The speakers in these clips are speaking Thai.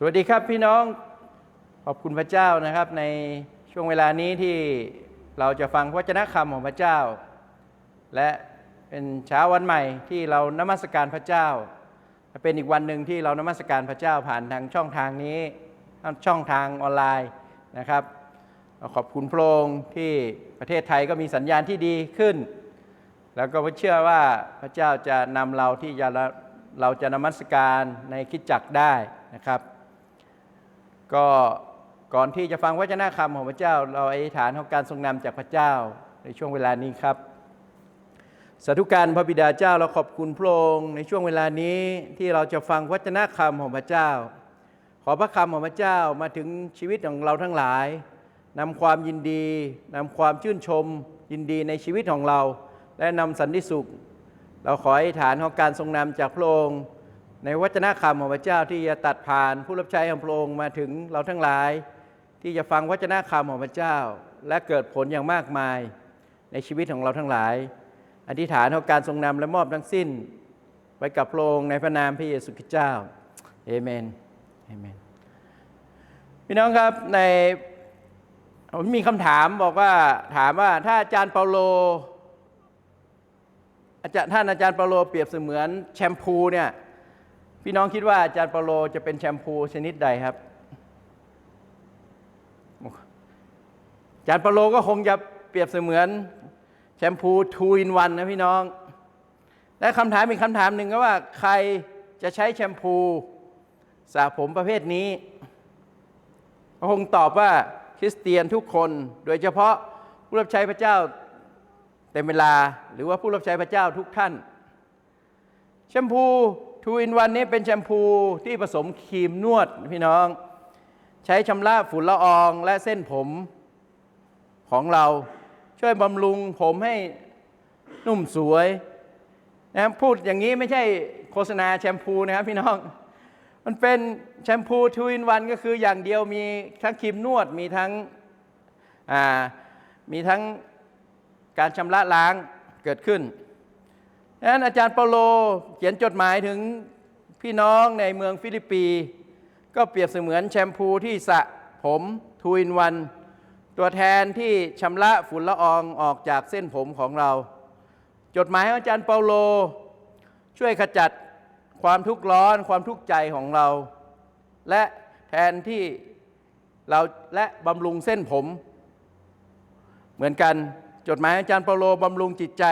สวัสดีครับพี่น้องขอบคุณพระเจ้านะครับ ในช่วงเวลานี้ที่เราจะฟังพระวจนะคำของพระเจ้า และเป็นเช้าวันใหม่ที่เรานมัสการพระเจ้า เป็นอีกวันหนึ่งที่เรานมัสการพระเจ้าผ่านทางช่องทางนี้ช่องทางออนไลน์นะครับขอบคุณพระองค์ที่ประเทศไทยก็มีสัญญาณที่ดีขึ้น แล้วก็เชื่อว่าพระเจ้าจะนำเราที่จะเราจะนมัสการในคิดจักได้นะครับ ก็ก่อนที่จะฟังวจนะคำของพระเจ้า เราอธิษฐานของการทรงนำจากพระเจ้าในช่วงเวลานี้ครับสาธุการพระบิดาเจ้าเราขอบคุณพระองค์ในช่วงเวลานี้ที่เราจะฟังวจนะคำของพระเจ้า ขอพระคำของพระเจ้ามาถึงชีวิตของเราทั้งหลายนำความยินดีนำความชื่นชม ยินดีในชีวิตของเรา และนำสันติสุข เราขออธิษฐานของการทรงนำจากพระองค์ ในวจนะคำของพระเจ้าที่จะตัดผ่านผู้รับใช้ของพระองค์มาถึงเราทั้งหลาย ที่จะฟังวจนะคำของพระเจ้า และเกิดผลอย่างมากมายในชีวิตของเราทั้งหลาย อธิษฐานของการทรงนำและมอบทั้งสิ้นไว้กับพระองค์ในพระนามพระเยซูคริสต์เจ้าเอเมนเอเมนพี่น้องครับในผมมีคำถามบอกว่าถามว่าถ้าอาจารย์เปาโลอาจารย์ท่านอาจารย์เปาโลเปรียบเสมือนแชมพูเนี่ย พี่น้องคิดว่าอาจารย์เปโลจะเป็นแชมพูชนิดใดครับอาจารย์เปโลก็คงจะเปรียบเสมือนแชมพูทูอินวันนะพี่น้อง และคำถามอีกคำถามหนึ่งก็ว่าใครจะใช้แชมพูสระผมประเภทนี้ก็คงตอบว่าคริสเตียนทุกคนโดยเฉพาะผู้รับใช้พระเจ้าเต็มเวลา หรือว่าผู้รับใช้พระเจ้าทุกท่าน แชมพู ทูอินวันนี้เป็นแชมพูที่ผสมครีมนวดพี่น้อง ใช้ชำระฝุ่นละอองและเส้นผมของเรา ช่วยบำรุงผมให้นุ่มสวยนะพูดอย่างนี้ไม่ใช่โฆษณาแชมพูนะครับพี่น้อง มันเป็นแชมพูทูอินวันก็คืออย่างเดียวมีทั้งครีมนวดมีทั้งมีทั้งการชำระล้างเกิดขึ้น ดังนั้นอาจารย์เปาโลเขียนจดหมายถึงพี่น้องในเมืองฟิลิปปีก็เปรียบเสมือนแชมพูที่สระผมทูอินวัน ตัวแทนที่ชำระฝุ่นละอองออกจากเส้นผมของเรา จดหมายของอาจารย์เปาโล ช่วยขจัดความทุกข์ร้อนความทุกข์ใจของเรา และแทนที่เราและบำรุงเส้นผม เหมือนกันจดหมายอาจารย์เปาโลบำรุงจิตใจ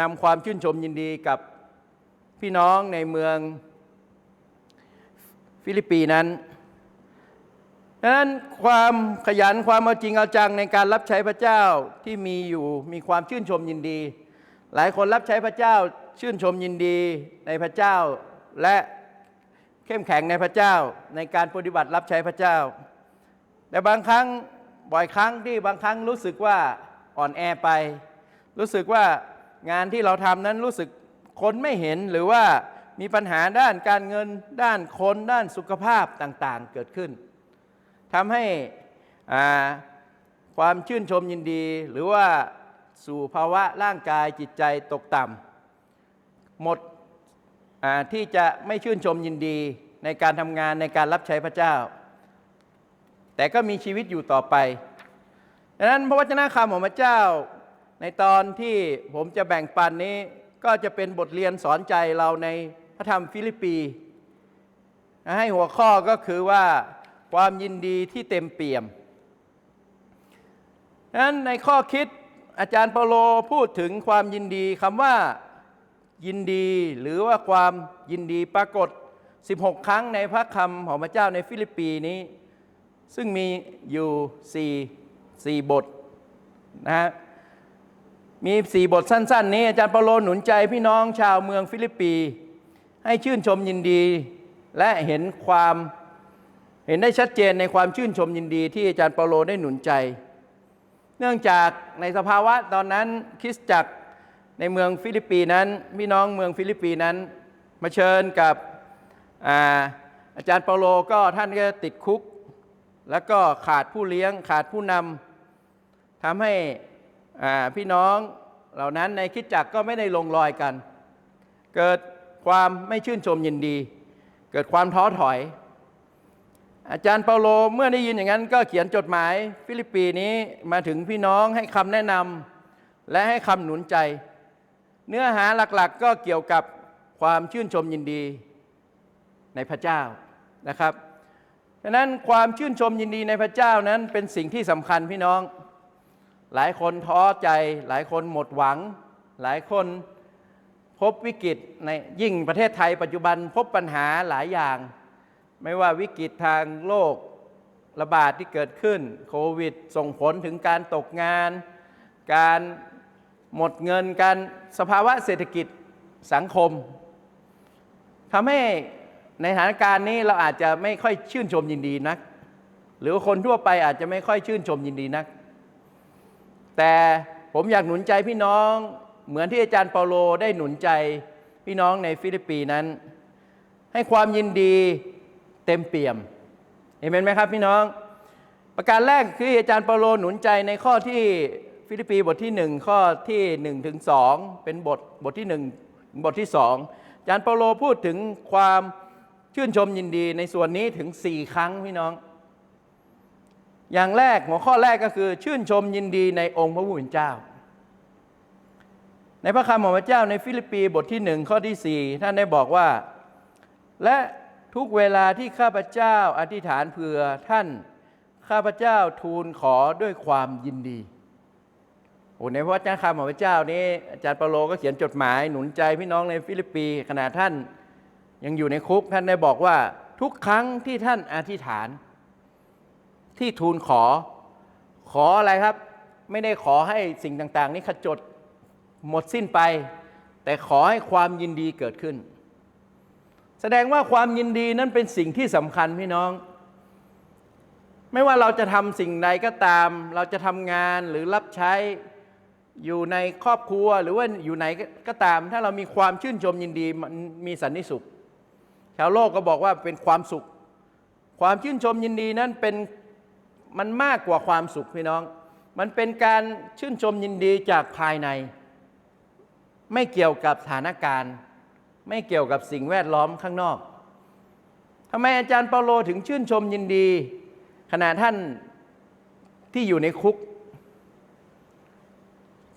นำความชื่นชมยินดีกับพี่น้องในเมืองฟิลิปปีนั้นดังนั้นความขยันความเอาจริงเอาจังในการรับใช้พระเจ้าที่มีอยู่มีความชื่นชมยินดี หลายคนรับใช้พระเจ้าชื่นชมยินดีในพระเจ้า และเข้มแข็งในพระเจ้าในการปฏิบัติรับใช้พระเจ้า แต่บางครั้งบ่อยครั้งที่บางครั้งรู้สึกว่าอ่อนแอไป รู้สึกว่า งานที่เราทำนั้นรู้สึกคนไม่เห็นหรือว่ามีปัญหาด้านการเงินด้านคนด้านสุขภาพต่างๆเกิดขึ้นทำให้ความชื่นชมยินดี หรือว่าสู่ภาวะร่างกายจิตใจตกต่ำหมดที่จะไม่ชื่นชมยินดีในการทำงานในการรับใช้พระเจ้า แต่ก็มีชีวิตอยู่ต่อไปดังนั้นพระวจนะคำของพระเจ้า ในตอนที่ผมจะแบ่งปันนี้ก็จะเป็นบทเรียนสอนใจเราในพระธรรมฟิลิปปีให้หัวข้อก็คือว่าความยินดีที่เต็มเปี่ยมดังนั้นในข้อคิดอาจารย์เปโลพูดถึงความยินดีคำว่ายินดีหรือว่าความยินดีปรากฏ 16 ครั้งในพระคำของพระเจ้าในฟิลิปปีนี้ ซึ่งมีอยู่ 4 4 บทนะฮะ มี4บทสั้น ๆ นี้ อาจารย์เปาโลหนุนใจพี่น้องชาวเมืองฟิลิปปีให้ชื่นชมยินดี และเห็นความเห็นได้ชัดเจนในความชื่นชมยินดีที่อาจารย์เปาโลได้หนุนใจ เนื่องจากในสภาวะตอนนั้นคริสตจักรในเมืองฟิลิปปีนั้นพี่น้องเมืองฟิลิปปีนั้นมาเชิญกับอาอาจารย์เปาโลก็ท่านก็ติดคุก แล้วก็ขาดผู้เลี้ยงขาดผู้นำทำให้ พี่น้องเหล่านั้นในคริสตจักก็ไม่ได้ลงรอยกัน เกิดความไม่ชื่นชมยินดี เกิดความท้อถอย อาจารย์เปาโลเมื่อได้ยินอย่างนั้น ก็เขียนจดหมายฟิลิปปีนี้มาถึงพี่น้องให้คำแนะนำและให้คำหนุนใจ เนื้อหาหลักๆ ก็เกี่ยวกับความชื่นชมยินดีในพระเจ้านะครับ ฉะนั้นความชื่นชมยินดีในพระเจ้านั้นเป็นสิ่งที่สำคัญพี่น้อง หลายคนท้อใจ หลายคนหมดหวัง หลายคนพบวิกฤตในยิ่งประเทศไทยปัจจุบันพบปัญหาหลายอย่าง ไม่ว่าวิกฤตทางโลกระบาดที่เกิดขึ้นโควิด ส่งผลถึงการตกงาน การหมดเงินการสภาวะเศรษฐกิจสังคมทำให้ในสถานการณ์นี้เราอาจจะไม่ค่อยชื่นชมยินดีนัก หรือคนทั่วไปอาจจะไม่ค่อยชื่นชมยินดีนัก แต่ผมอยากหนุนใจพี่น้องเหมือนที่อาจารย์เปาโลได้หนุนใจพี่น้องในฟิลิปปีนั้น ให้ความยินดีเต็มเปี่ยมเห็นไหมครับพี่น้อง ประการแรกคืออาจารย์เปาโลหนุนใจในข้อที่ฟิลิปปีบทที่ 1 ข้อที่1ถึง2เป็นบทบทที่1ถึงบทที่2อาจารย์เปาโลพูดถึงความชื่นชมยินดีในส่วนนี้ถึง 4 ครั้งพี่น้อง อย่างแรกหัวข้อแรกก็คือ ชื่นชมยินดีในองค์พระผู้เป็นเจ้า ในพระคำของพระเจ้าในฟิลิปปีบทที่หนึ่งข้อที่4ท่านได้บอกว่า และทุกเวลาที่ข้าพเจ้าอธิษฐานเผื่อท่านข้าพเจ้าทูลขอด้วยความยินดีโอ้ในพระเจ้าคำของพระเจ้านี้อาจารย์เปาโลก็เขียนจดหมายหนุนใจพี่น้องในฟิลิปปีขณะท่านยังอยู่ในคุกท่านได้บอกว่าทุกครั้งที่ท่านอธิษฐาน ที่ทูลขอ ขออะไรครับ ไม่ได้ขอให้สิ่งต่างๆ นี้ขจดหมดสิ้นไป แต่ขอให้ความยินดีเกิดขึ้น แสดงว่าความยินดีนั้นเป็นสิ่งที่สำคัญพี่น้อง ไม่ว่าเราจะทำสิ่งใดก็ตาม เราจะทำงานหรือรับใช้อยู่ในครอบครัวหรือว่าอยู่ไหนก็ตาม ถ้าเรามีความชื่นชมยินดีมันมีสันนิสุขชาวโลกก็บอกว่าเป็นความสุข ความชื่นชมยินดีนั้นเป็น มันมากกว่าความสุขพี่น้อง มันเป็นการชื่นชมยินดีจากภายใน ไม่เกี่ยวกับสถานการณ์ ไม่เกี่ยวกับสิ่งแวดล้อมข้างนอกทำไมอาจารย์เปาโลถึงชื่นชมยินดี ขณะท่านที่อยู่ในคุก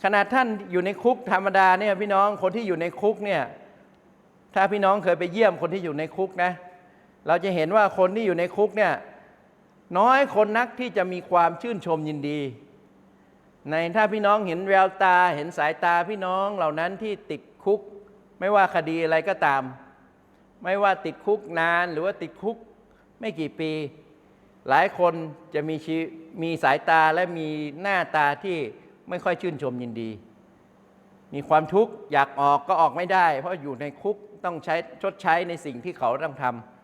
ขณะท่านอยู่ในคุกธรรมดาเนี่ยพี่น้องคนที่อยู่ในคุกเนี่ยถ้าพี่น้องเคยไปเยี่ยมคนที่อยู่ในคุกนะ เราจะเห็นว่าคนที่อยู่ในคุกเนี่ย น้อยคนนักที่จะมีความชื่นชมยินดี ในถ้าพี่น้องเห็นแววตาเห็นสายตาพี่น้องเหล่านั้นที่ติดคุก ไม่ว่าคดีอะไรก็ตาม ไม่ว่าติดคุกนานหรือว่าติดคุกไม่กี่ปี หลายคนจะมีชีมีสายตาและมีหน้าตาที่ไม่ค่อยชื่นชมยินดี มีความทุกข์อยากออกก็ออกไม่ได้ เพราะอยู่ในคุกต้องใช้ชดใช้ในสิ่งที่เขาต้องทำ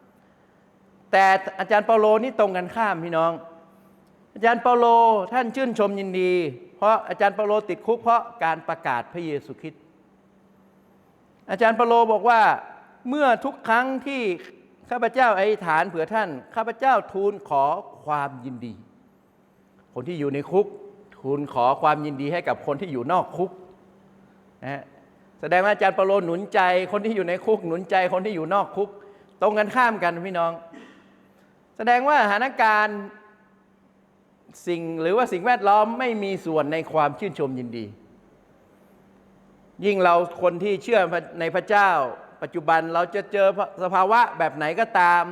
แต่อาจารย์เปาโลนี่ตรงกันข้ามพี่น้อง อาจารย์เปาโลท่านชื่นชมยินดี เพราะอาจารย์เปาโลติดคุกเพราะการประกาศพระเยซูคริสต์อาจารย์เปาโลบอกว่าเมื่อทุกครั้งที่ข้าพเจ้าอธิษฐานเผื่อท่าน ข้าพเจ้าทูลขอความยินดี คนที่อยู่ในคุก ทูลขอความยินดีให้กับคนที่อยู่นอกคุกนะฮะแสดงว่าอาจารย์เปาโลหนุนใจ คนที่อยู่ในคุกหนุนใจคนที่อยู่นอกคุก ตรงกันข้ามกันพี่น้อง แสดงว่าสถานการณ์สิ่งหรือว่าสิ่งแวดล้อมไม่มีส่วนในความชื่นชมยินดี ยิ่งเราคนที่เชื่อในพระเจ้า ปัจจุบันเราจะเจอสภาวะแบบไหนก็ตาม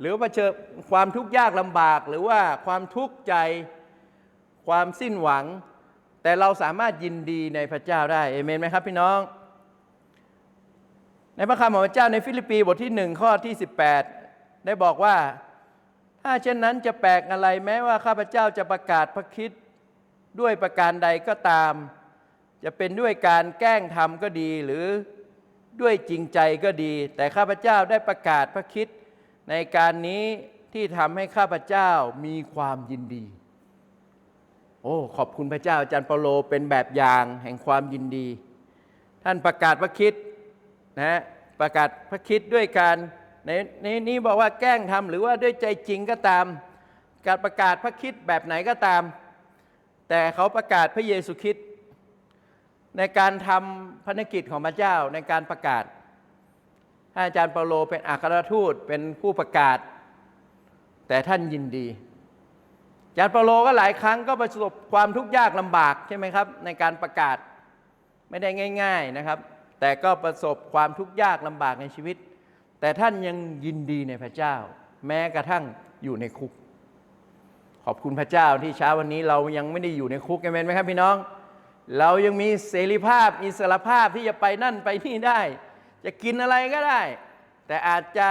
หรือว่าเจอความทุกข์ยากลำบาก หรือว่าความทุกข์ใจความสิ้นหวัง แต่เราสามารถยินดีในพระเจ้าได้เอเมนไหมครับพี่น้อง ในพระคำของพระเจ้าในฟิลิปปีบทที่หนึ่งข้อที่ 18 ได้บอกว่า ถ้าเช่นนั้นจะแปลกอะไรแม้ว่าข้าพเจ้าจะประกาศพระคิดด้วยประการใดก็ตาม จะเป็นด้วยการแกล้งทำก็ดีหรือด้วยจริงใจก็ดี แต่ข้าพเจ้าได้ประกาศพระคิดในการนี้ที่ทำให้ข้าพเจ้ามีความยินดี โอ้ขอบคุณพระเจ้าอาจารย์เปาโลเป็นแบบอย่างแห่งความยินดี ท่านประกาศพระคิดนะประกาศพระคิดด้วยการ ในในนี้บอกว่าแกล้งทำหรือว่าด้วยใจจริงก็ตาม การประกาศพระคิดแบบไหนก็ตาม แต่เขาประกาศพระเยซูคริสต์ในการทำภารกิจของพระเจ้าในการประกาศท่านอาจารย์เปาโลเป็นอัครทูตเป็นผู้ประกาศ แต่ท่านยินดีอาจารย์เปาโลก็หลายครั้งก็ประสบความทุกข์ยากลำบากใช่ไหมครับ ในการประกาศไม่ได้ง่าย ๆนะครับ แต่ก็ประสบความทุกข์ยากลำบากในชีวิต แต่ท่านยังยินดีในพระเจ้า แม้กระทั่งอยู่ในคุก ขอบคุณพระเจ้าที่เช้าวันนี้เรายังไม่ได้อยู่ในคุกกันไหมครับพี่น้อง เรายังมีเสรีภาพอิสระภาพที่จะไปนั่นไปนี่ได้ จะกินอะไรก็ได้ แต่อาจจะ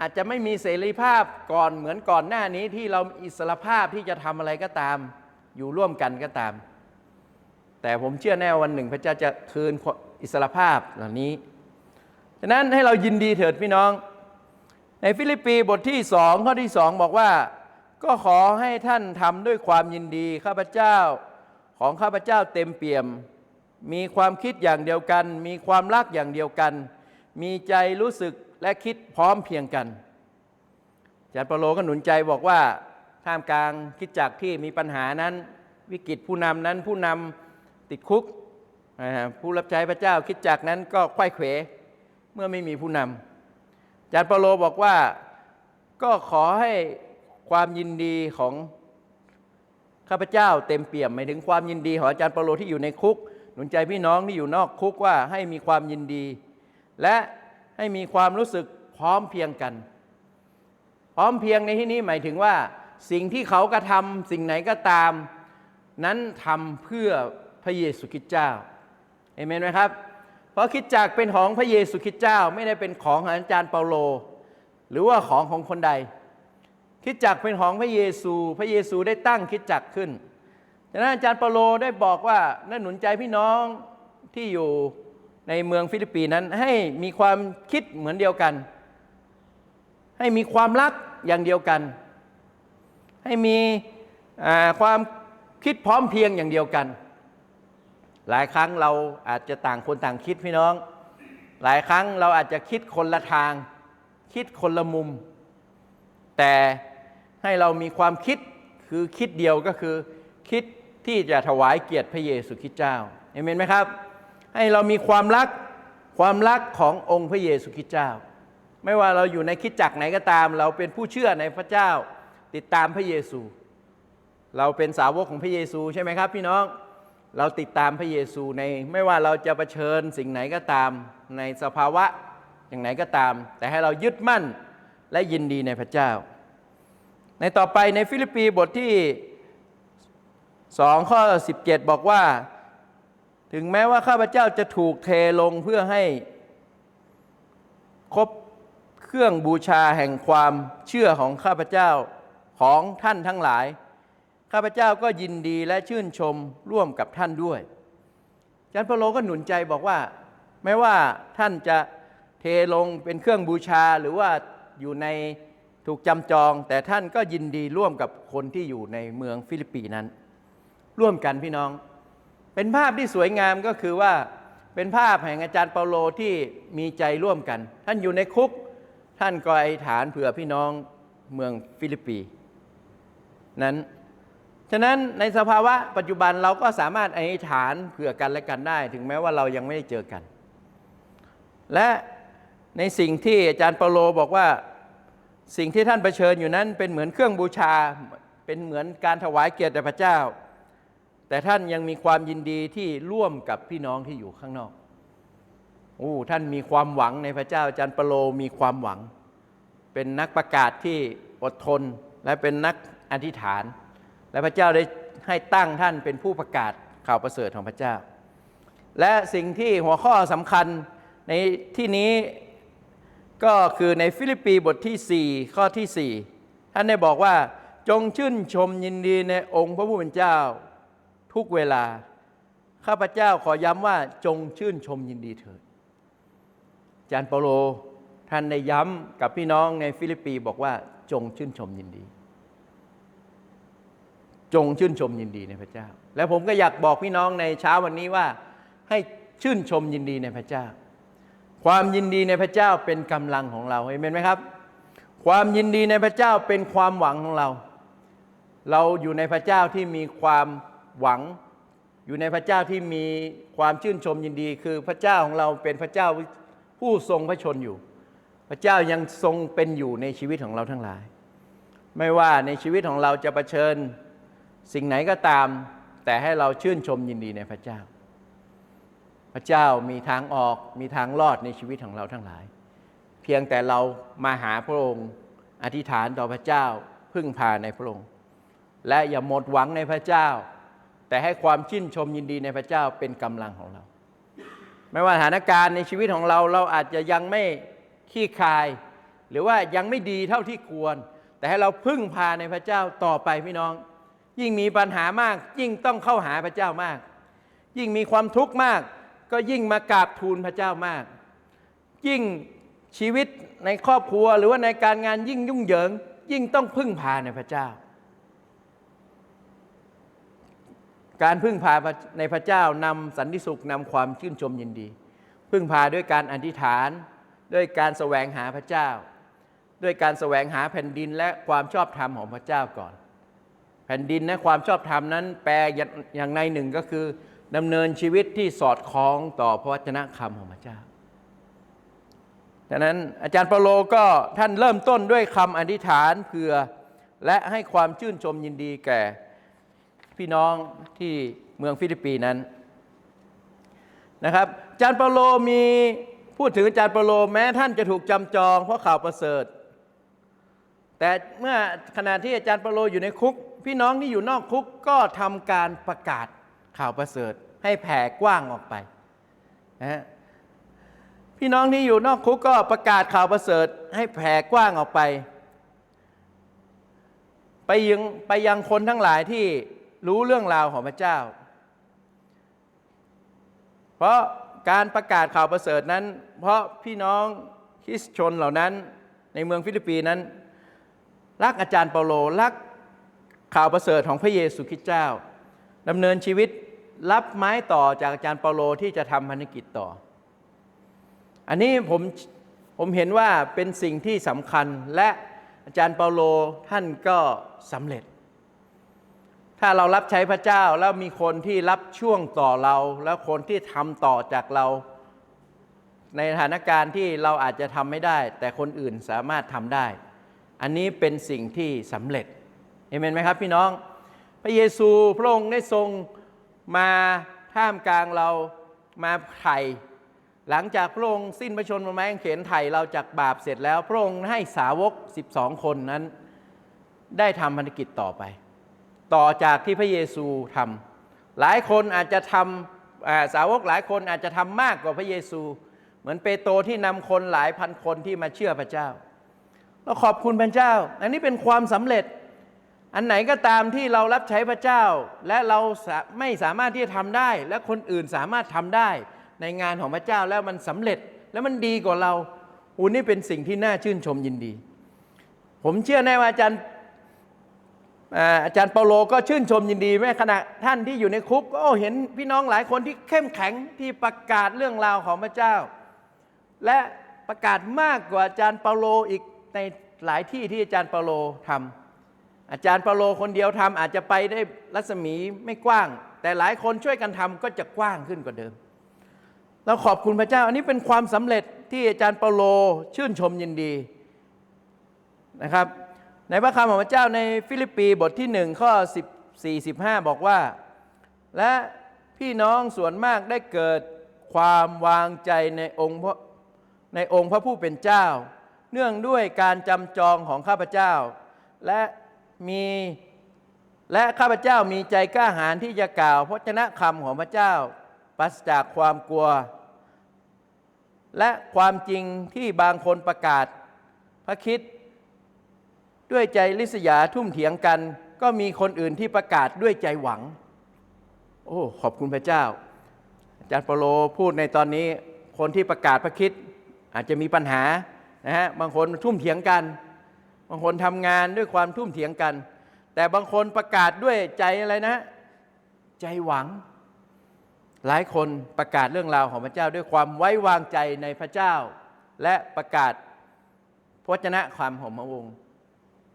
อาจจะไม่มีเสรีภาพก่อนเหมือนก่อนหน้านี้ที่เราอิสระภาพที่จะทำอะไรก็ตาม อยู่ร่วมกันก็ตาม แต่ผมเชื่อแน่วันหนึ่งพระเจ้าจะคืนอิสระภาพเหล่านี้ ฉะนั้นให้เรายินดีเถิดพี่น้อง ในฟิลิปปีบทที่สองข้อที่สองบอกว่า ก็ขอให้ท่านทำด้วยความยินดีข้าพเจ้าของข้าพเจ้าเต็มเปี่ยม มีความคิดอย่างเดียวกัน มีความรักอย่างเดียวกัน มีใจรู้สึกและคิดพร้อมเพียงกันอาจารย์เปโลก็หนุนใจบอกว่าท่ามกลางคิดจักที่มีปัญหานั้น วิกฤตผู้นำนั้นผู้นำติดคุก ผู้รับใช้พระเจ้าคิดจักนั้นก็ไขว้เขว เมื่อไม่มีผู้นำจารย์เปาโลบอกว่าก็ขอให้ความยินดีของข้าพเจ้าเต็มเปี่ยมหมายถึงความยินดีของอาจารย์เปาโลที่อยู่ในคุก หนุนใจพี่น้องที่อยู่นอกคุกว่าให้มีความยินดี และให้มีความรู้สึกพร้อมเพียงกัน พร้อมเพียงในที่นี้หมายถึงว่า สิ่งที่เขากระทำสิ่งไหนก็ตาม นั้นทำเพื่อพระเยซูคริสต์เจ้าเอเมนไหมครับ เพราะคิดจักเป็นของพระเยซูคริสต์เจ้า ไม่ได้เป็นของอาจารย์เปาโล หรือว่าของของคนใด คิดจักเป็นของพระเยซู พระเยซูได้ตั้งคิดจักขึ้นดังนั้นอาจารย์เปาโลได้บอกว่านั่นหนุนใจพี่น้องที่อยู่ในเมืองฟิลิปปีนั้นให้มีความคิดเหมือนเดียวกัน ให้มีความรักอย่างเดียวกัน ให้มีความคิดพร้อมเพรียงอย่างเดียวกัน หลายครั้งเราอาจจะต่างคนต่างคิดพี่น้อง หลายครั้งเราอาจจะคิดคนละทาง คิดคนละมุม แต่ให้เรามีความคิดคือคิดเดียวก็คือ คิดที่จะถวายเกียรติพระเยซูคริสต์เจ้าเอเมนไหมครับ ให้เรามีความรักความรักขององค์พระเยซูคริสต์เจ้า ไม่ว่าเราอยู่ในคิดจักไหนก็ตาม เราเป็นผู้เชื่อในพระเจ้า ติดตามพระเยซู เราเป็นสาวกของพระเยซูใช่ไหมครับ พี่น้อง เราติดตามพระเยซูในไม่ว่าเราจะเผชิญสิ่งไหนก็ตามในสภาวะอย่างไหนก็ตาม แต่ให้เรายึดมั่นและยินดีในพระเจ้า ในต่อไปในฟิลิปปีบทที่2ข้อ17 บอกว่า ถึงแม้ว่าข้าพเจ้าจะถูกเทลงเพื่อให้ครบเครื่องบูชาแห่งความเชื่อของข้าพเจ้าของท่านทั้งหลาย ข้าพเจ้าก็ยินดีและชื่นชมร่วมกับท่านด้วยอาจารย์เปาโลก็หนุนใจบอกว่าไม่ว่าท่านจะเทลงเป็นเครื่องบูชาหรือว่าอยู่ในถูกจำจอง แต่ท่านก็ยินดีร่วมกับคนที่อยู่ในเมืองฟิลิปปีนั้น ร่วมกันพี่น้อง เป็นภาพที่สวยงามก็คือว่าเป็นภาพแห่งอาจารย์เปาโลที่มีใจร่วมกัน ท่านอยู่ในคุก ท่านก็อฐานเผื่อพี่น้องเมืองฟิลิปปี นั้น ฉะนั้นในสภาวะปัจจุบันเราก็สามารถอธิษฐานเผื่อกันและกันได้ ถึงแม้ว่าเรายังไม่ได้เจอกัน และในสิ่งที่อาจารย์เปโลบอกว่าสิ่งที่ท่านเผชิญอยู่นั้นเป็นเหมือนเครื่องบูชาเป็นเหมือนการถวายเกียรติแด่พระเจ้า แต่ท่านยังมีความยินดีที่ร่วมกับพี่น้องที่อยู่ข้างนอกโอ้ท่านมีความหวังในพระเจ้าอาจารย์เปโลมีความหวัง เป็นนักประกาศที่อดทนและเป็นนักอธิษฐาน และพระเจ้าได้ให้ตั้งท่านเป็นผู้ประกาศข่าวประเสริฐของพระเจ้า และสิ่งที่หัวข้อสำคัญในที่นี้ก็คือในฟิลิปปีบทที่ 4 ข้อที่ 4 ท่านได้บอกว่าจงชื่นชมยินดีในองค์พระผู้เป็นเจ้าทุกเวลา ข้าพเจ้าขอย้ำว่าจงชื่นชมยินดีเถิดอาจารย์เปโลท่านได้ย้ำกับพี่น้องในฟิลิปปีบอกว่าจงชื่นชมยินดี จงชื่นชมยินดีในพระเจ้า และผมก็อยากบอกพี่น้องในเช้าวันนี้ว่าให้ชื่นชมยินดีในพระเจ้า ความยินดีในพระเจ้าเป็นกำลังของเราเห็นไหมครับ ความยินดีในพระเจ้าเป็นความหวังของเรา เราอยู่ในพระเจ้าที่มีความหวัง อยู่ในพระเจ้าที่มีความชื่นชมยินดี คือพระเจ้าของเราเป็นพระเจ้าผู้ทรงพระชนอยู่ พระเจ้ายังทรงเป็นอยู่ในชีวิตของเราทั้งหลาย ไม่ว่าในชีวิตของเราจะะเผชิญ สิ่งไหนก็ตาม แต่ให้เราชื่นชมยินดีในพระเจ้า พระเจ้ามีทางออกมีทางรอดในชีวิตของเราทั้งหลาย เพียงแต่เรามาหาพระองค์อธิษฐานต่อพระเจ้าพึ่งพาในพระองค์ และอย่าหมดหวังในพระเจ้า แต่ให้ความชื่นชมยินดีในพระเจ้าเป็นกำลังของเรา ไม่ว่าสถานการณ์ในชีวิตของเราเราอาจจะยังไม่ขี้คาย หรือว่ายังไม่ดีเท่าที่ควร แต่ให้เราพึ่งพาในพระเจ้าต่อไปพี่น้อง ยิ่งมีปัญหามาก ยิ่งต้องเข้าหาพระเจ้ามาก ยิ่งมีความทุกข์มาก ก็ยิ่งมากราบทูลพระเจ้ามาก ยิ่งชีวิตในครอบครัวหรือว่าในการงานยิ่งยุ่งเหยิง ยิ่งต้องพึ่งพาในพระเจ้า การพึ่งพาในพระเจ้านำสันติสุขนำความชื่นชมยินดี พึ่งพาด้วยการอธิษฐานด้วยการแสวงหาพระเจ้า ด้วยการแสวงหาแผ่นดินและความชอบธรรมของพระเจ้าก่อน แผ่นดินและความชอบธรรมนั้น แปลอย่างในหนึ่งก็คือดำเนินชีวิตที่สอดคล้องต่อพระวจนะคำของพระเจ้าดังนั้นอาจารย์เปโลก็ท่านเริ่มต้นด้วยคำอธิษฐานเพื่อและให้ความชื่นชมยินดีแก่ พี่น้องที่เมืองฟิลิปปีนั้นนะครับอาจารย์เปโลมีพูดถึงอาจารย์เปโลแม้ท่านจะถูกจำจองเพราะข่าวประเสริฐ แต่เมื่อขณะที่อาจารย์เปโลอยู่ในคุก พี่น้องที่อยู่นอกคุกก็ทำการประกาศข่าวประเสริฐ ให้แผ่กว้างออกไปนะฮะพี่น้องที่อยู่นอกคุกก็ประกาศข่าวประเสริฐ ให้แผ่กว้างออกไป ไปยังไปยังคนทั้งหลายที่รู้เรื่องราวของพระเจ้า เพราะการประกาศข่าวประเสริฐนั้น เพราะพี่น้องคริสชนเหล่านั้นในเมืองฟิลิปปีนั้น รักอาจารย์เปาโลรัก ข่าวประเสริฐของพระเยซูคริสต์เจ้าดำเนินชีวิตรับไม้ต่อจากอาจารย์เปาโลที่จะทำพันธกิจต่อ อันนี้ผมผมเห็นว่าเป็นสิ่งที่สำคัญและอาจารย์เปาโลท่านก็สำเร็จ ถ้าเรารับใช้พระเจ้าแล้วมีคนที่รับช่วงต่อเรา แล้วคนที่ทำต่อจากเรา ในสถานการณ์ที่เราอาจจะทำไม่ได้ แต่คนอื่นสามารถทำได้ อันนี้เป็นสิ่งที่สำเร็จ เอเมนไหมครับพี่น้อง พระเยซูพระองค์ได้ทรงมาท่ามกลางเรามาไถ่หลังจากพระองค์สิ้นพระชนม์บนไม้กางเขนไถ่เราจากบาปเสร็จแล้ว พระองค์ให้สาวก 12 คนนั้น ได้ทำภารกิจต่อไป ต่อจากที่พระเยซูทำหลายคนอาจจะทำสาวกหลายคนอาจจะทำมากกว่าพระเยซู เหมือนเปโตรที่นำคนหลายพันคนที่มาเชื่อพระเจ้าเราขอบคุณพระเจ้า อันนี้เป็นความสำเร็จ อันไหนก็ตามที่เรารับใช้พระเจ้า และเราไม่สามารถที่จะทำได้ และคนอื่นสามารถทำได้ในงานของพระเจ้าแล้วมันสำเร็จแล้วมันดีกว่าเราอูนี่เป็นสิ่งที่น่าชื่นชมยินดี ผมเชื่อแน่ว่าอาจารย์อาจารย์เปาโลก็ชื่นชมยินดีแม้ขณะท่านที่อยู่ในคุกก็เห็นพี่น้องหลายคนที่เข้มแข็งที่ประกาศเรื่องราวของพระเจ้า และประกาศมากกว่าอาจารย์เปาโลอีกในหลายที่ที่อาจารย์เปาโลทำ อาจารย์เปาโลคนเดียวทำอาจจะไปได้รัศมีไม่กว้าง แต่หลายคนช่วยกันทำก็จะกว้างขึ้นกว่าเดิม เราขอบคุณพระเจ้า อันนี้เป็นความสำเร็จที่อาจารย์เปาโลชื่นชมยินดีนะครับ ในพระคำของพระเจ้าในฟิลิปปีบทที่หนึ่งข้อ14 15 บอกว่า และพี่น้องส่วนมากได้เกิดความวางใจในองค์พระในองค์พระผู้เป็นเจ้า เนื่องด้วยการจำจองของข้าพเจ้า และ มีและข้าพเจ้ามีใจกล้าหาญที่จะกล่าวพระชนะคำของพระเจ้าปราศจากความกลัว และความจริงที่บางคนประกาศ พระคิด ด้วยใจลิษยาทุ่มเถียงกัน ก็มีคนอื่นที่ประกาศด้วยใจหวัง โอ้ขอบคุณพระเจ้า อาจารย์เปโลพูดในตอนนี้ คนที่ประกาศพระคิดอาจจะมีปัญหานะฮะบางคนทุ่มเถียงกัน บางคนทำงานด้วยความทุ่มเถียงกัน แต่บางคนประกาศด้วยใจอะไรนะ ใจหวัง หลายคนประกาศเรื่องราวของพระเจ้าด้วยความไว้วางใจในพระเจ้า และประกาศพระวจนะคำของพระองค์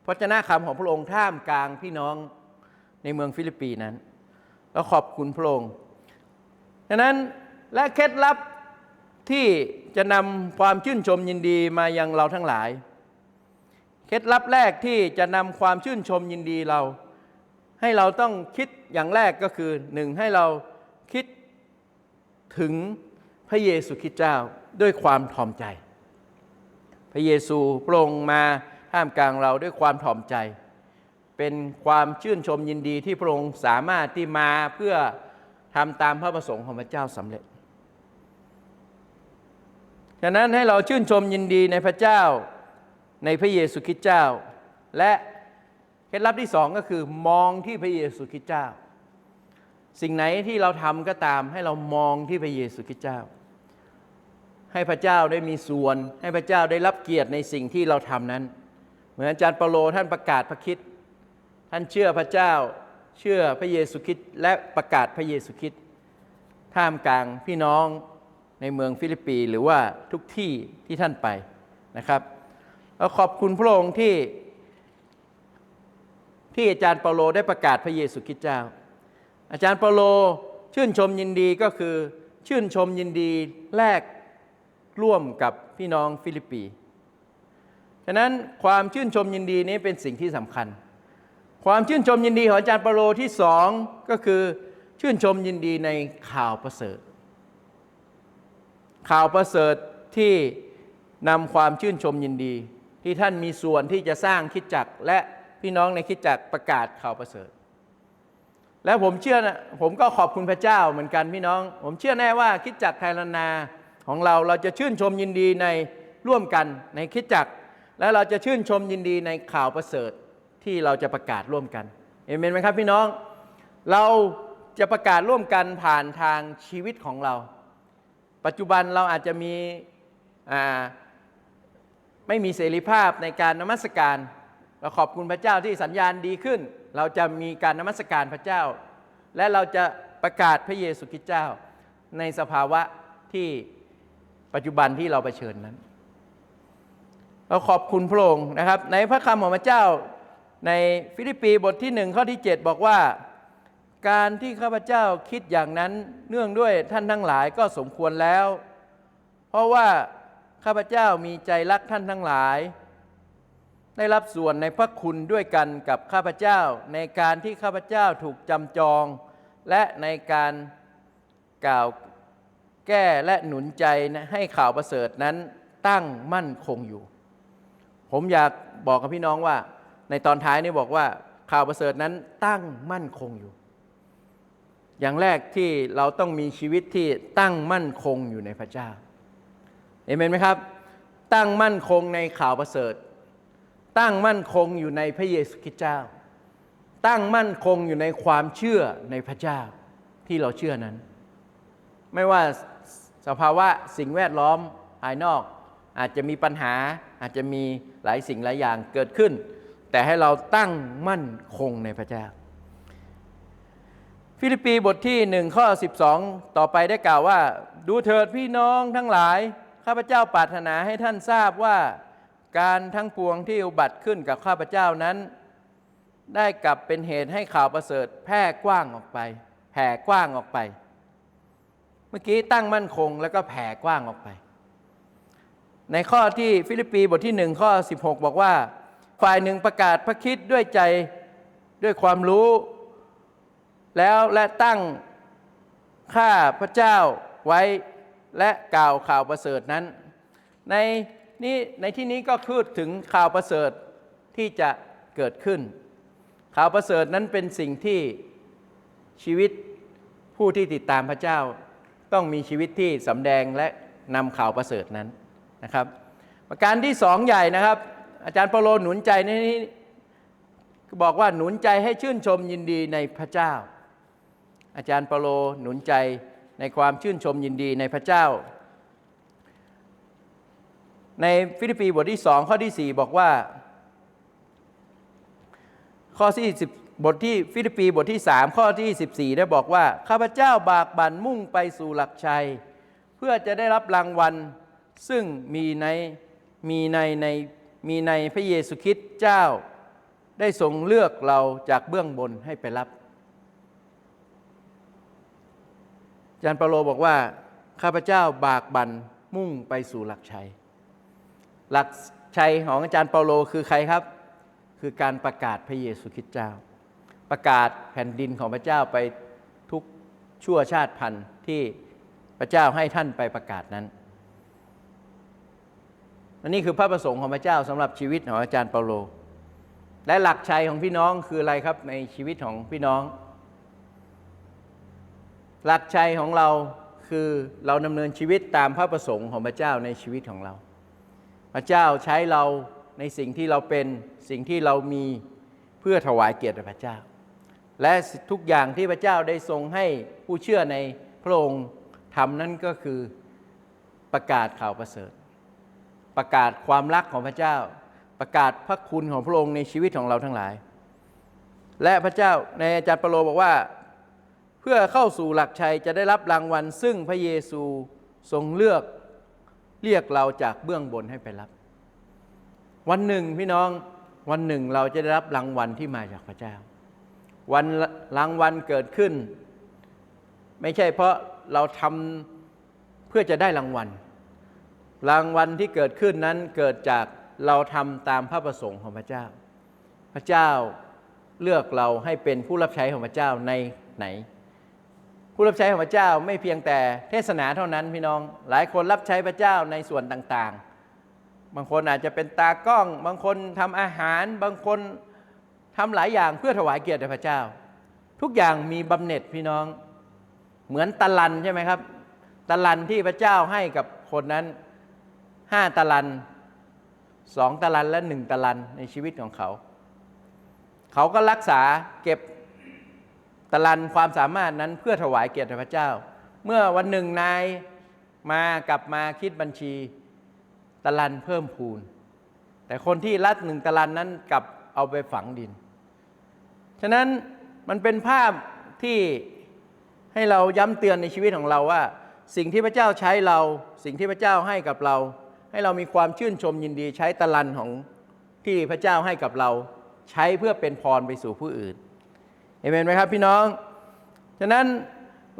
พระวจนะคำของพระองค์ท่ามกลางพี่น้องในเมืองฟิลิปปีนั้น แล้วขอบคุณพระองค์ดังนั้นและเคล็ดลับที่จะนำความชื่นชมยินดีมายังเราทั้งหลาย เคล็ดลับแรกที่จะนำความชื่นชมยินดีเรา ให้เราต้องคิดอย่างแรกก็คือหนึ่งให้เราคิดถึงพระเยซูคริสต์เจ้าด้วยความถ่อมใจ พระเยซูพรงมาท่ามกลางเราด้วยความถ่อมใจ เป็นความชื่นชมยินดีที่พระองค์สามารถที่มาเพื่อทำตามพระประสงค์ของพระเจ้าสำเร็จฉะนั้นให้เราชื่นชมยินดีในพระเจ้า ในพระเยซูคริสต์เจ้า และเคล็ดลับที่สองก็คือมองที่พระเยซูคริสต์เจ้า สิ่งไหนที่เราทำก็ตามให้เรามองที่พระเยซูคริสต์เจ้า ให้พระเจ้าได้มีส่วน ให้พระเจ้าได้รับเกียรติในสิ่งที่เราทำนั้น เหมือนอาจารย์เปโลท่านประกาศพระคิดท่านเชื่อพระเจ้า เชื่อพระเยซูคริสต์และประกาศพระเยซูคริสต์ท่ามกลางพี่น้องในเมืองฟิลิปปีหรือว่าทุกที่ที่ท่านไปนะครับ ขอบคุณพระองค์ที่ที่อาจารย์เปาโลได้ประกาศพระเยซูคริสต์เจ้า อาจารย์เปาโลชื่นชมยินดีก็คือชื่นชมยินดีแลกร่วมกับพี่น้องฟิลิปปีฉะนั้นความชื่นชมยินดีนี้เป็นสิ่งที่สำคัญ ความชื่นชมยินดีของอาจารย์เปาโลที่สองก็คือชื่นชมยินดีในข่าวประเสริฐ ข่าวประเสริฐที่นำความชื่นชมยินดี ที่ท่านมีส่วนที่จะสร้างคิดจักรและพี่น้องในคิดจักรประกาศข่าวประเสริฐ แล้วผมเชื่อนะผมก็ขอบคุณพระเจ้าเหมือนกันพี่น้อง ผมเชื่อแน่ว่าคิดจักรไทยลนาของเราเราจะชื่นชมยินดีในร่วมกันในคิดจักรและเราจะชื่นชมยินดีในข่าวประเสริฐที่เราจะประกาศร่วมกันเอเมนไหมครับพี่น้อง เราจะประกาศร่วมกันผ่านทางชีวิตของเรา ปัจจุบันเราอาจจะมีอ่า ไม่มีเสรีภาพในการนมัสการ เราขอบคุณพระเจ้าที่สัญญาณดีขึ้น เราจะมีการนมัสการพระเจ้า และเราจะประกาศพระเยซูคริสต์เจ้า ในสภาวะที่ปัจจุบันที่เราเผชิญนั้น เราขอบคุณพระองค์นะครับ ในพระคำของพระเจ้าในฟิลิปปีบทที่หนึ่งข้อที่ 7 บอกว่า การที่ข้าพเจ้าคิดอย่างนั้นเนื่องด้วยท่านทั้งหลายก็สมควรแล้ว เพราะว่า ข้าพเจ้ามีใจรักท่านทั้งหลาย ได้รับส่วนในพระคุณด้วยกันกับข้าพเจ้าในการที่ข้าพเจ้าถูกจำจอง และในการกล่าวแก้และหนุนใจให้ข่าวประเสริฐนั้นตั้งมั่นคงอยู่ ผมอยากบอกกับพี่น้องว่า ในตอนท้ายนี่บอกว่าข่าวประเสริฐนั้นตั้งมั่นคงอยู่ อย่างแรกที่เราต้องมีชีวิตที่ตั้งมั่นคงอยู่ในพระเจ้า เอเมนไหมครับ ตั้งมั่นคงในข่าวประเสริฐ ตั้งมั่นคงอยู่ในพระเยซูคริสต์เจ้า ตั้งมั่นคงอยู่ในความเชื่อในพระเจ้าที่เราเชื่อนั้น ไม่ว่าสภาวะสิ่งแวดล้อมภายนอก อาจจะมีปัญหาอาจจะมีหลายสิ่งหลายอย่างเกิดขึ้น แต่ให้เราตั้งมั่นคงในพระเจ้า ฟิลิปปีบทที่หนึ่งข้อ12 ต่อไปได้กล่าวว่า ดูเถิดพี่น้องทั้งหลาย ข้าพเจ้าปรารถนาให้ท่านทราบว่าการทั้งปวงที่อุบัติขึ้นกับข้าพเจ้านั้น ได้กลับเป็นเหตุให้ข่าวประเสริฐแพร่กว้างออกไปแผ่กว้างออกไป เมื่อกี้ตั้งมั่นคงแล้วก็แผ่กว้างออกไป ในข้อที่ฟิลิปปีบทที่หนึ่งข้อ 16 บอกว่า ฝ่ายหนึ่งประกาศพระคิดด้วยใจด้วยความรู้ แล้วและตั้งข้าพระเจ้าไว้ และกล่าวข่าวประเสริฐนั้น ในนี้ในที่นี้ก็พูดถึงข่าวประเสริฐที่จะเกิดขึ้น ข่าวประเสริฐนั้นเป็นสิ่งที่ชีวิตผู้ที่ติดตามพระเจ้า ต้องมีชีวิตที่สำแดงและนำข่าวประเสริฐนั้นนะครับ ประการที่สองใหญ่นะครับ อาจารย์เปโลหนุนใจในนี้บอกว่าหนุนใจให้ชื่นชมยินดีในพระเจ้า อาจารย์เปโลหนุนใจ ในความชื่นชมยินดีในพระเจ้า ในฟิลิปปีบทที่สองข้อที่สี่บอกว่า ข้อที่10บทที่ฟิลิปปีบทที่ 3 ข้อที่ 14 ได้บอกว่า ข้าพเจ้าบากบั่นมุ่งไปสู่หลักชัย เพื่อจะได้รับรางวัลซึ่งมีในมีในในมีในพระเยซูคริสต์เจ้าได้ทรงเลือกเราจากเบื้องบนให้ไปรับอา จารย์เปาโลบอกว่า ข้าพเจ้าบากบั่นมุ่งไปสู่หลักชัย หลักชัยของอาจารย์เปาโลคือใครครับ คือการประกาศพระเยซูคริสต์เจ้า ประกาศแผ่นดินของพระเจ้าไปทุกชั่วชาติพันธุ์ที่พระเจ้าให้ท่านไปประกาศนั้นอันนี้คือพระประสงค์ของพระเจ้าสำหรับชีวิตของอาจารย์เปาโล และหลักชัยของพี่น้องคืออะไรครับในชีวิตของพี่น้อง หลักชัยของเราคือเราดำเนินชีวิตตามพระประสงค์ของพระเจ้าในชีวิตของเรา พระเจ้าใช้เราในสิ่งที่เราเป็นสิ่งที่เรามีเพื่อถวายเกียรติพระเจ้า และทุกอย่างที่พระเจ้าได้ทรงให้ผู้เชื่อในพระองค์ทำนั่นก็คือประกาศข่าวประเสริฐ ประกาศความรักของพระเจ้า ประกาศพระคุณของพระองค์ในชีวิตของเราทั้งหลาย และพระเจ้าในอาจารย์เปโลบอกว่า เพื่อเข้าสู่หลักชัยจะได้รับรางวัล ซึ่งพระเยซูทรงเลือกเรียกเราจากเบื้องบนให้ไปรับ วันหนึ่งพี่น้องวันหนึ่งเราจะได้รับรางวัลที่มาจากพระเจ้า วันรางวัลเกิดขึ้น ไม่ใช่เพราะเราทำเพื่อจะได้รางวัล รางวัลที่เกิดขึ้นนั้นเกิดจากเราทำตามพระประสงค์ของพระเจ้า พระเจ้าเลือกเราให้เป็นผู้รับใช้ของพระเจ้าในไหน ผู้รับใช้ของพระเจ้าไม่เพียงแต่เทศนาเท่านั้นพี่น้อง หลายคนรับใช้พระเจ้าในส่วนต่างๆ บางคนอาจจะเป็นตากล้อง บางคนทำอาหาร บางคนทำหลายอย่างเพื่อถวายเกียรติแด่พระเจ้า ทุกอย่างมีบำเหน็จพี่น้อง เหมือนตะลันใช่ไหมครับ ตะลันที่พระเจ้าให้กับคนนั้นห้าตะลันสองตะลันและหนึ่งตะลันในชีวิตของเขา เขาก็รักษาเก็บ ตะลันความสามารถนั้นเพื่อถวายเกียรติพระเจ้า เมื่อวันหนึ่งนายมากลับมาคิดบัญชี ตะลันเพิ่มพูน แต่คนที่รัดหนึ่งตะลันนั้นกลับเอาไปฝังดิน ฉะนั้นมันเป็นภาพที่ให้เราย้ำเตือนในชีวิตของเราว่า สิ่งที่พระเจ้าใช้เรา สิ่งที่พระเจ้าให้กับเรา ให้เรามีความชื่นชมยินดีใช้ตะลันของที่พระเจ้าให้กับเรา ใช้เพื่อเป็นพรไปสู่ผู้อื่น เอเมนไหมครับพี่น้อง ฉะนั้น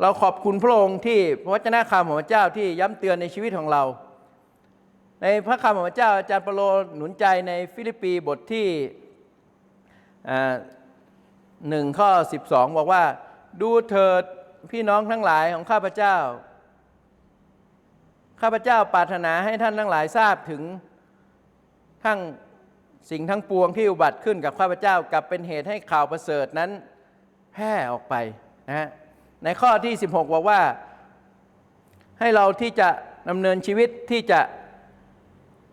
เราขอบคุณพระองค์ที่พระวจนะคำของพระเจ้าที่ย้ำเตือนในชีวิตของเรา ในพระคำของพระเจ้าอาจารย์เปโลหนุนใจในฟิลิปปีบทที่หนึ่งข้อ 12 บอกว่าดูเถิดพี่น้องทั้งหลายของข้าพเจ้า ข้าพเจ้าปรารถนาให้ท่านทั้งหลายทราบถึงทั้งสิ่งทั้งปวงที่อุบัติขึ้นกับข้าพเจ้ากับเป็นเหตุให้ข่าวประเสริฐนั้น แพร่ออกไปนะฮะในข้อที่ 16 บอกว่า ให้เราที่จะดำเนินชีวิตที่จะ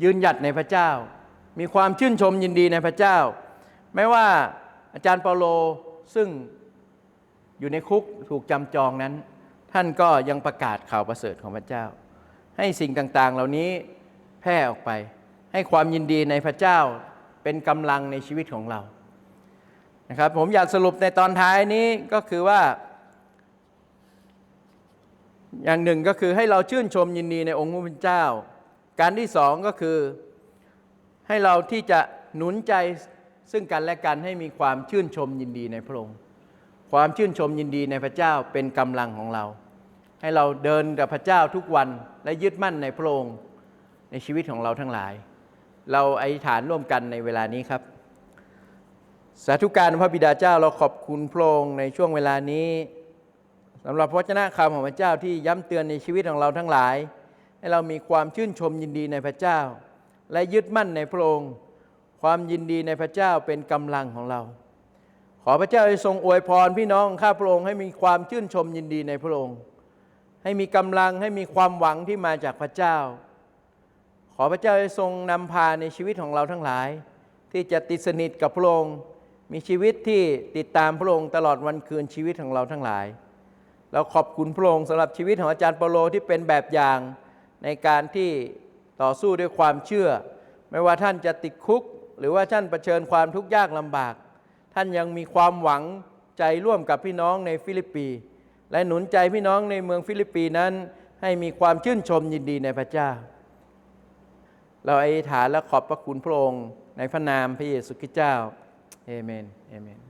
ยืนหยัดในพระเจ้า มีความชื่นชมยินดีในพระเจ้า ไม่ว่าอาจารย์เปาโลซึ่งอยู่ในคุกถูกจำจองนั้น ท่านก็ยังประกาศข่าวประเสริฐของพระเจ้า ให้สิ่งต่างๆ เหล่านี้แพร่ออกไป ให้ความยินดีในพระเจ้าเป็นกำลังในชีวิตของเรา นะครับผมอยากสรุปในตอนท้ายนี้ก็คือว่า อย่างหนึ่งก็คือให้เราชื่นชมยินดีในองค์พระผู้เป็นเจ้า การที่สองก็คือให้เราที่จะหนุนใจซึ่งกันและกันให้มีความชื่นชมยินดีในพระองค์ ความชื่นชมยินดีในพระเจ้าเป็นกำลังของเรา ให้เราเดินกับพระเจ้าทุกวันและยึดมั่นในพระองค์ในชีวิตของเราทั้งหลาย เราอธิษฐานร่วมกันในเวลานี้ครับ สาธุการพระบิดาเจ้าเราขอบคุณพระองค์ในช่วงเวลานี้สำหรับพระเจ้าคำของพระเจ้าที่ย้ำเตือนในชีวิตของเราทั้งหลาย ให้เรามีความชื่นชมยินดีในพระเจ้า และยึดมั่นในพระองค์ ความยินดีในพระเจ้าเป็นกำลังของเรา ขอพระเจ้าทรงอวยพรพี่น้องข้าพระองค์ให้มีความชื่นชมยินดีในพระองค์ ให้มีกำลังให้มีความหวังที่มาจากพระเจ้า ขอพระเจ้าทรงนำพาในชีวิตของเราทั้งหลาย ที่จะติดสนิทกับพระองค์ มีชีวิตที่ติดตามพระองค์ตลอดวันคืนชีวิตของเราทั้งหลาย เราขอบคุณพระองค์สำหรับชีวิตของอาจารย์เปโลที่เป็นแบบอย่างในการที่ต่อสู้ด้วยความเชื่อ ไม่ว่าท่านจะติดคุก หรือว่าท่านเผชิญความทุกข์ยากลำบาก ท่านยังมีความหวังใจร่วมกับพี่น้องในฟิลิปปีและหนุนใจพี่น้องในเมืองฟิลิปปีนั้น ให้มีความชื่นชมยินดีในพระเจ้า เราอธิษฐานและขอบพระคุณพระองค์ในพระนามพระเยซูคริสต์เจ้า Amen. Amen.